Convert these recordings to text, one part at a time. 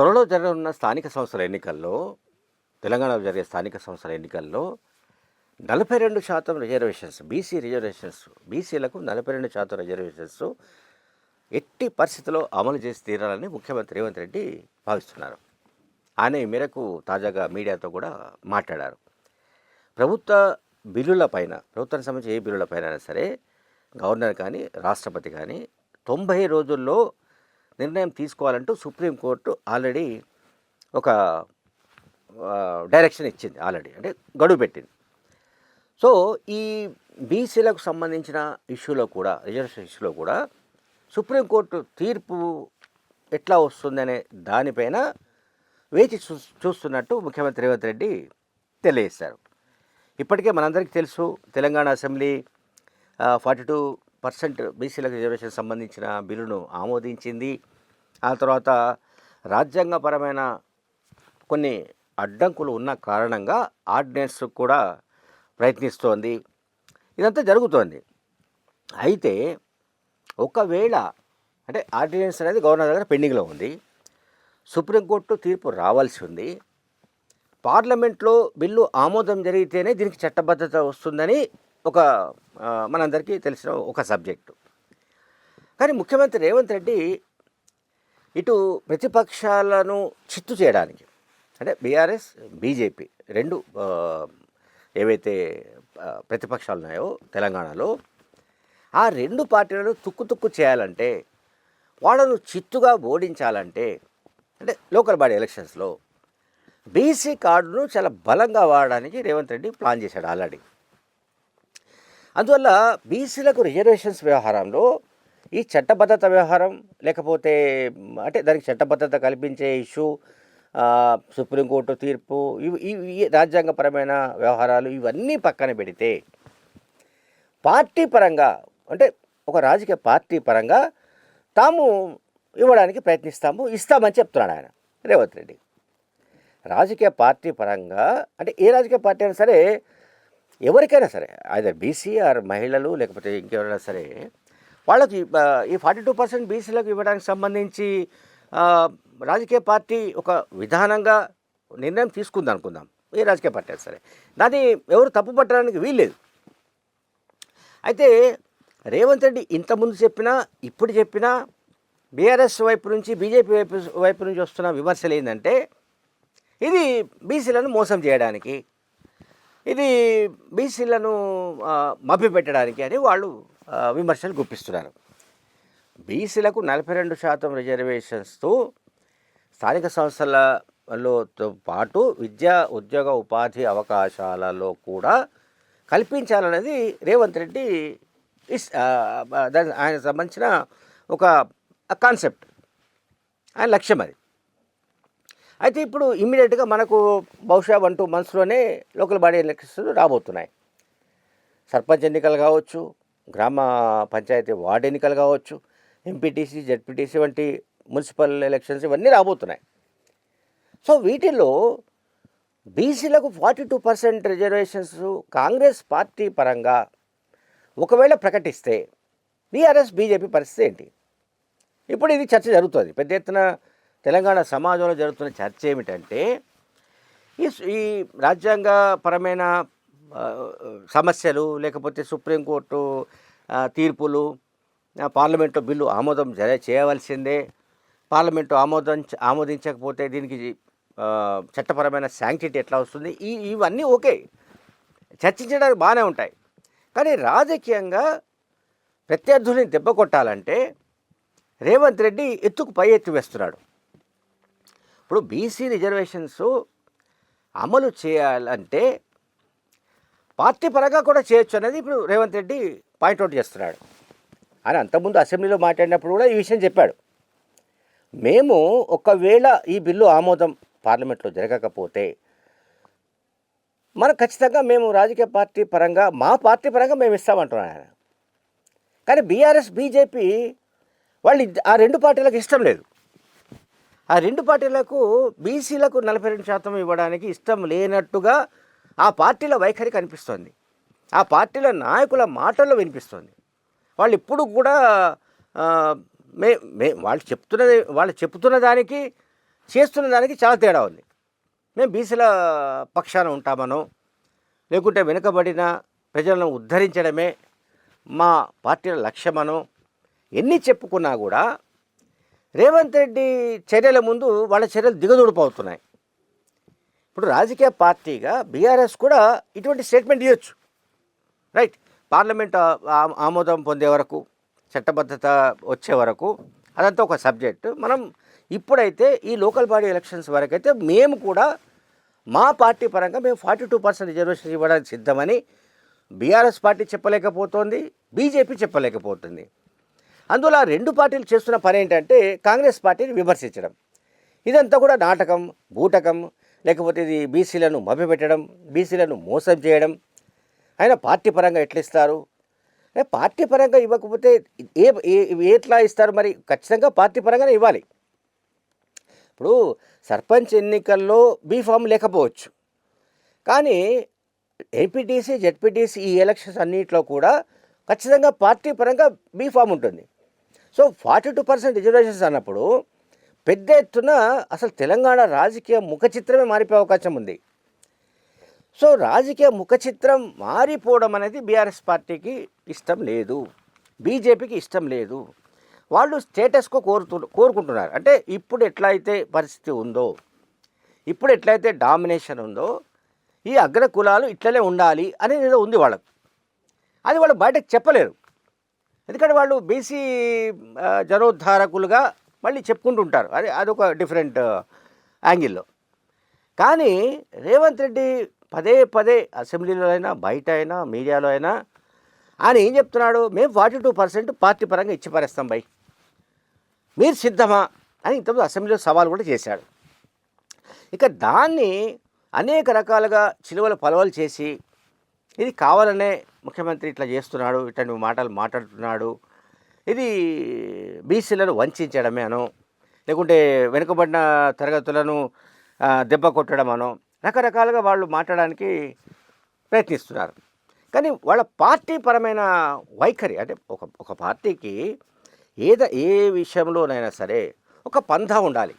త్వరలో జరగనున్న స్థానిక సంస్థల ఎన్నికల్లో తెలంగాణలో జరిగే స్థానిక సంస్థల ఎన్నికల్లో నలభై రెండు శాతం రిజర్వేషన్స్ బీసీ రిజర్వేషన్స్ బీసీలకు నలభై రెండు శాతం రిజర్వేషన్స్ ఎట్టి పరిస్థితిలో అమలు చేసి తీరాలని ముఖ్యమంత్రి రేవంత్ రెడ్డి భావిస్తున్నారు. ఆయన ఈ మేరకు తాజాగా మీడియాతో కూడా మాట్లాడారు. ప్రభుత్వ బిల్లులపైన ప్రభుత్వానికి సంబంధించి ఏ బిల్లులపైన అయినా సరే గవర్నర్ కానీ రాష్ట్రపతి కానీ తొంభై రోజుల్లో నిర్ణయం తీసుకోవాలంటూ సుప్రీంకోర్టు ఆల్రెడీ ఒక డైరెక్షన్ ఇచ్చింది ఆల్రెడీ అంటే గడువు పెట్టింది. సో ఈ బీసీలకు సంబంధించిన ఇష్యూలో కూడా రిజర్వేషన్ ఇష్యూలో కూడా సుప్రీంకోర్టు తీర్పు ఎట్లా వస్తుందనే దానిపైన వేచి చూ చూస్తున్నట్టు ముఖ్యమంత్రి రేవంత్ రెడ్డి తెలియజేశారు. ఇప్పటికే మనందరికీ తెలుసు Telangana assembly forty two percent బీసీలకు రిజర్వేషన్ సంబంధించిన బిల్లును ఆమోదించింది. ఆ తర్వాత రాజ్యాంగపరమైన కొన్ని అడ్డంకులు ఉన్న కారణంగా ఆర్డినెన్స్ కూడా ప్రయత్నిస్తోంది. ఇదంతా జరుగుతోంది. అయితే ఒకవేళ అంటే ఆర్డినెన్స్ అనేది గవర్నర్ దగ్గర పెండింగ్లో ఉంది. సుప్రీంకోర్టు తీర్పు రావాల్సి ఉంది. పార్లమెంట్లో బిల్లు ఆమోదం జరిగితేనే దీనికి చట్టబద్ధత వస్తుందని ఒక మనందరికీ తెలిసిన ఒక సబ్జెక్టు. కానీ ముఖ్యమంత్రి రేవంత్ రెడ్డి ఇటు ప్రతిపక్షాలను చిత్తు చేయడానికి అంటే బీఆర్ఎస్ బీజేపీ రెండు ఏవైతే ప్రతిపక్షాలు ఉన్నాయో తెలంగాణలో ఆ రెండు పార్టీలను తుక్కు తుక్కు చేయాలంటే వాళ్ళను చిత్తుగా ఓడించాలంటే అంటే లోకల్ బాడీ ఎలక్షన్స్లో బీసీ కార్డును చాలా బలంగా వాడడానికి రేవంత్ రెడ్డి ప్లాన్ చేశాడు ఆల్రెడీ. అందువల్ల బీసీలకు రిజర్వేషన్స్ వ్యవహారంలో ఈ చట్టబద్ధత వ్యవహారం లేకపోతే అంటే దానికి చట్టబద్ధత కల్పించే ఇష్యూ సుప్రీంకోర్టు తీర్పు ఇవి ఇవి ఈ రాజ్యాంగపరమైన వ్యవహారాలు ఇవన్నీ పక్కన పెడితే పార్టీ పరంగా అంటే ఒక రాజకీయ పార్టీ పరంగా తాము ఇవ్వడానికి ప్రయత్నిస్తాము ఇస్తామని చెప్తున్నాడు ఆయన రేవంత్ రెడ్డి. రాజకీయ పార్టీ పరంగా అంటే ఏ రాజకీయ పార్టీ అయినా సరే ఎవరికైనా సరే ఐదర్ బీసీ ఆర్ మహిళలు లేకపోతే ఇంకెవరైనా సరే వాళ్ళకి ఈ ఫార్టీ టూ పర్సెంట్ బీసీలకు ఇవ్వడానికి సంబంధించి రాజకీయ పార్టీ ఒక విధానంగా నిర్ణయం తీసుకుంది అనుకుందాం. ఏ రాజకీయ పార్టీ అయినా సరే. దాన్ని ఎవరు తప్పు పట్టడానికి వీల్లేదు. అయితే రేవంత్ రెడ్డి ఇంతకుముందు చెప్పినా ఇప్పుడు చెప్పినా బీఆర్ఎస్ వైపు నుంచి బీజేపీ వైపు వైపు నుంచి వస్తున్న విమర్శలు ఏంటంటే ఇది బీసీలను మోసం చేయడానికి ఇది బీసీలను మభ్యపెట్టడానికి అని వాళ్ళు విమర్శలు గుప్పిస్తున్నారు. బీసీలకు నలభై రెండు శాతం రిజర్వేషన్స్తో స్థానిక సంస్థలలోతో పాటు విద్యా ఉద్యోగ ఉపాధి అవకాశాలలో కూడా కల్పించాలనేది రేవంత్ రెడ్డి ఇస్ ఆయన సంబంధించిన ఒక కాన్సెప్ట్. ఆయన లక్ష్యం అది. అయితే ఇప్పుడు ఇమ్మీడియట్గా మనకు బహుశా వన్ టూ మంత్స్లోనే లోకల్ బాడీ ఎలక్షన్స్ రాబోతున్నాయి. సర్పంచ్ ఎన్నికలు కావచ్చు గ్రామ పంచాయతీ వార్డు ఎన్నికలు కావచ్చు ఎంపీటీసీ జెడ్పీటీసీ వంటి మున్సిపల్ ఎలక్షన్స్ ఇవన్నీ రాబోతున్నాయి. సో వీటిల్లో బీసీలకు forty two percent reservations Congress party పరంగా ఒకవేళ ప్రకటిస్తే బీఆర్ఎస్ బీజేపీ పరిస్థితి ఏంటి? ఇప్పుడు ఇది చర్చ జరుగుతుంది. పెద్ద ఎత్తున తెలంగాణ సమాజంలో జరుగుతున్న చర్చ ఏమిటంటే ఈ ఈ రాజ్యాంగపరమైన సమస్యలు లేకపోతే సుప్రీంకోర్టు తీర్పులు పార్లమెంట్లో బిల్లు ఆమోదం జర చేయవలసిందే. పార్లమెంటు ఆమోదం ఆమోదించకపోతే దీనికి చట్టపరమైన శాంక్టిటీ ఎట్లా వస్తుంది? ఈ ఇవన్నీ ఓకే. చర్చించడానికి బాగానే ఉంటాయి. కానీ రాజకీయంగా ప్రత్యర్థుల్ని దెబ్బ కొట్టాలంటే రేవంత్ రెడ్డి ఎత్తుకు పై ఎత్తు వేస్తున్నాడు. ఇప్పుడు బీసీ రిజర్వేషన్స్ అమలు చేయాలంటే పార్టీ పరంగా కూడా చేయొచ్చు అనేది ఇప్పుడు రేవంత్ రెడ్డి పాయింట్అవుట్ చేస్తున్నాడు. ఆయన అంతకుముందు అసెంబ్లీలో మాట్లాడినప్పుడు కూడా ఈ విషయం చెప్పాడు. మేము ఒకవేళ ఈ బిల్లు ఆమోదం పార్లమెంట్లో జరగకపోతే మనకు ఖచ్చితంగా మేము రాజకీయ పార్టీ పరంగా మా పార్టీ పరంగా మేము ఇస్తామంటున్నాను ఆయన. కానీ బీఆర్ఎస్ బీజేపీ వాళ్ళు ఆ రెండు పార్టీలకు ఇష్టం లేదు. ఆ రెండు పార్టీలకు బీసీలకు నలభై రెండు శాతం ఇవ్వడానికి ఇష్టం లేనట్టుగా ఆ పార్టీల వైఖరి కనిపిస్తోంది. ఆ పార్టీల నాయకుల మాటల్లో వినిపిస్తోంది. వాళ్ళు ఇప్పుడు కూడా మే మే వాళ్ళు చెప్తున్నది వాళ్ళు చెప్తున్న దానికి చేస్తున్న దానికి చాలా తేడా ఉంది. మేము బీసీల పక్షాన ఉంటామనో లేకుంటే వెనుకబడిన ప్రజలను ఉద్ధరించడమే మా పార్టీల లక్ష్యమనో ఎన్ని చెప్పుకున్నా కూడా రేవంత్ రెడ్డి చర్యల ముందు వాళ్ళ చర్యలు దిగదూడిపోతున్నాయి ఇప్పుడు రాజకీయ పార్టీగా బీఆర్ఎస్ కూడా ఇటువంటి స్టేట్మెంట్ ఇవ్వచ్చు రైట్? పార్లమెంట్ ఆమోదం పొందే వరకు చట్టబద్ధత వచ్చే వరకు అదంతా ఒక సబ్జెక్ట్. మనం ఇప్పుడైతే ఈ లోకల్ బాడీ ఎలక్షన్స్ వరకు అయితే మేము కూడా మా పార్టీ పరంగా మేము ఫార్టీ టూ పర్సెంట్ రిజర్వేషన్ ఇవ్వడానికి సిద్ధమని బీఆర్ఎస్ పార్టీ చెప్పలేకపోతోంది బీజేపీ చెప్పలేకపోతుంది. అందువల్ల రెండు పార్టీలు చేస్తున్న పని ఏంటంటే కాంగ్రెస్ పార్టీని విమర్శించడం. ఇదంతా కూడా నాటకం బూటకం లేకపోతే ఇది బీసీలను మభ్యపెట్టడం బీసీలను మోసం చేయడం. ఆయన పార్టీ పరంగా ఎట్లా ఇస్తారు పార్టీ పరంగా ఇవ్వకపోతే ఏ ఎట్లా ఇస్తారు మరి? ఖచ్చితంగా పార్టీ పరంగానే ఇవ్వాలి. ఇప్పుడు సర్పంచ్ ఎన్నికల్లో బీఫామ్ లేకపోవచ్చు. కానీ ఏపీటీసీ జెడ్పీటీసీ ఈ ఎలక్షన్స్ అన్నింటిలో కూడా ఖచ్చితంగా పార్టీ పరంగా బీఫామ్ ఉంటుంది. So forty two percent reservations అన్నప్పుడు పెద్ద ఎత్తున అసలు తెలంగాణ రాజకీయ ముఖ చిత్రమే మారిపోయే అవకాశం ఉంది. సో రాజకీయ ముఖ చిత్రం మారిపోవడం అనేది బీఆర్ఎస్ పార్టీకి ఇష్టం లేదు. బీజేపీకి ఇష్టం లేదు. వాళ్ళు స్టేటస్కు కోరుతు కోరుకుంటున్నారు. అంటే ఇప్పుడు ఎట్లయితే పరిస్థితి ఉందో ఇప్పుడు ఎట్లయితే డామినేషన్ ఉందో ఈ అగ్ర కులాలు ఇట్లనే ఉండాలి అనేది ఏదో ఉంది వాళ్ళకు. అది వాళ్ళు బయటకు చెప్పలేరు. ఎందుకంటే వాళ్ళు బీసీ జనోద్ధారకులుగా మళ్ళీ చెప్పుకుంటుంటారు. అది అదొక డిఫరెంట్ యాంగిల్లో. కానీ రేవంత్ రెడ్డి పదే పదే అసెంబ్లీలో అయినా బయట అయినా మీడియాలో అయినా ఆయన ఏం చెప్తున్నాడు? మేము ఫార్టీ టూ పర్సెంట్ పార్టీ పరంగా ఇచ్చి పారేస్తాం బై. మీరు సిద్ధమా? అని ఇంతకుముందు అసెంబ్లీలో సవాల్ కూడా చేశాడు. ఇక దాన్ని అనేక రకాలుగా చిలువలు పలవలు చేసి ఇది కావాలనే ముఖ్యమంత్రి ఇట్లా చేస్తున్నాడు ఇట్లాంటి మాటలు మాట్లాడుతున్నాడు. ఇది బీసీలను వంచడమే అనో లేకుంటే వెనుకబడిన తరగతులను దెబ్బ కొట్టడం అనో రకరకాలుగా వాళ్ళు మాట్లాడడానికి ప్రయత్నిస్తున్నారు. కానీ వాళ్ళ పార్టీ పరమైన వైఖరి అంటే ఒక ఒక పార్టీకి ఏద ఏ విషయంలోనైనా సరే ఒక పంధా ఉండాలి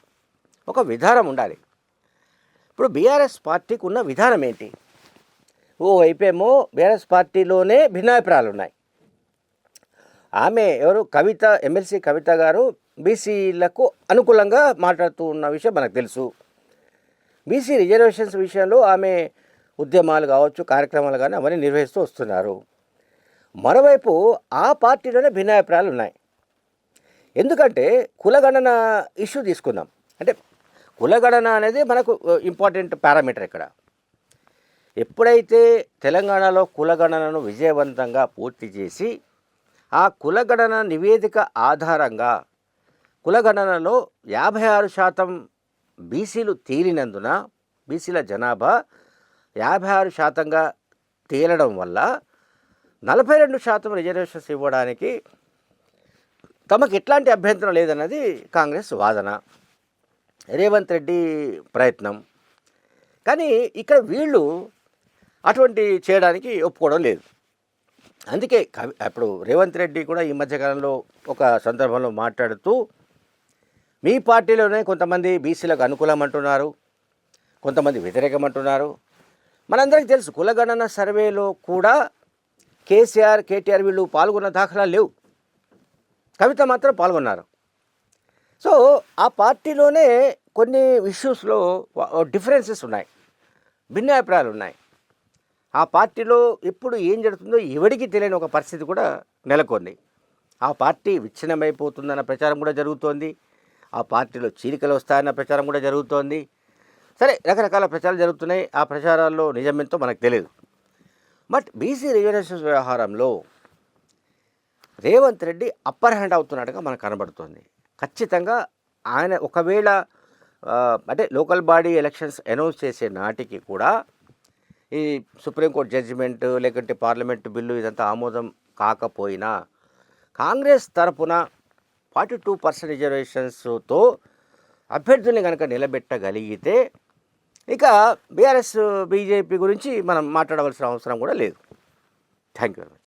ఒక విధానం ఉండాలి. ఇప్పుడు బీఆర్ఎస్ పార్టీకి ఉన్న విధానం ఏంటి? ఓ వైపేమో బీఆర్ఎస్ పార్టీలోనే భిన్నాభిప్రాయాలు ఉన్నాయి ఆమె ఎవరు? కవిత ఎమ్మెల్సీ కవిత గారు బీసీలకు అనుకూలంగా మాట్లాడుతూ ఉన్న విషయం మనకు తెలుసు. బీసీ రిజర్వేషన్స్ విషయంలో ఆమె ఉద్యమాలు కావచ్చు కార్యక్రమాలు కానీ అవన్నీ నిర్వహిస్తూ వస్తున్నారు. మరోవైపు ఆ పార్టీలోనే భిన్నాభిప్రాయాలు ఉన్నాయి ఎందుకంటే కులగణన ఇష్యూ తీసుకుందాం. అంటే కులగణన అనేది మనకు uh, ఇంపార్టెంట్ పారామీటర్ ఇక్కడ. ఎప్పుడైతే తెలంగాణలో కులగణనను విజయవంతంగా పూర్తి చేసి ఆ కులగణన నివేదిక ఆధారంగా కులగణనలో యాభై ఆరు శాతం బీసీలు తేలినందున బీసీల జనాభా యాభై ఆరు శాతంగా తేలడం వల్ల నలభై రెండు శాతం రిజర్వేషన్స్ ఇవ్వడానికి తమకు ఎట్లాంటి అభ్యంతరం లేదన్నది కాంగ్రెస్ వాదన. రేవంత్ రెడ్డి ప్రయత్నం. కానీ ఇక్కడ వీళ్ళు అటువంటి చేయడానికి ఒప్పుకోవడం లేదు. అందుకే కవి అప్పుడు రేవంత్ రెడ్డి కూడా ఈ మధ్యకాలంలో ఒక సందర్భంలో మాట్లాడుతూ మీ పార్టీలోనే కొంతమంది బీసీలకు అనుకూలం అంటున్నారు కొంతమంది వ్యతిరేకం అంటున్నారు మనందరికీ తెలుసు కులగణన సర్వేలో కూడా కేసీఆర్ కేటీఆర్ వీళ్ళు పాల్గొన్న దాఖలాలు లేవు. కవిత మాత్రం పాల్గొన్నారు. సో ఆ పార్టీలోనే కొన్ని ఇష్యూస్లో డిఫరెన్సెస్ ఉన్నాయి భిన్నాభిప్రాయాలు ఉన్నాయి. ఆ పార్టీలో ఎప్పుడు ఏం జరుగుతుందో ఎవడికి తెలియని ఒక పరిస్థితి కూడా నెలకొంది. ఆ పార్టీ విచ్ఛిన్నమైపోతుందన్న ప్రచారం కూడా జరుగుతోంది. ఆ పార్టీలో చీలికలు వస్తాయన్న ప్రచారం కూడా జరుగుతోంది. సరే రకరకాల ప్రచారాలు జరుగుతున్నాయి. ఆ ప్రచారాల్లో నిజమేంతో మనకు తెలియదు. బట్ బీసీ రిజర్వేషన్స్ వ్యవహారంలో రేవంత్ రెడ్డి అప్పర్ హ్యాండ్ అవుతున్నట్టుగా మనకు కనబడుతోంది. ఖచ్చితంగా ఆయన ఒకవేళ అంటే లోకల్ బాడీ ఎలక్షన్స్ అనౌన్స్ చేసే నాటికి కూడా ఈ సుప్రీంకోర్టు జడ్జిమెంట్ లేకుంటే పార్లమెంట్ బిల్లు ఇదంతా ఆమోదం కాకపోయినా కాంగ్రెస్ తరపున ఫార్టీ టూ పర్సెంట్ రిజర్వేషన్స్తో అభ్యర్థుల్ని కనుక నిలబెట్టగలిగితే ఇక బీఆర్ఎస్ బీజేపీ గురించి మనం మాట్లాడవలసిన అవసరం కూడా లేదు. Thank you very much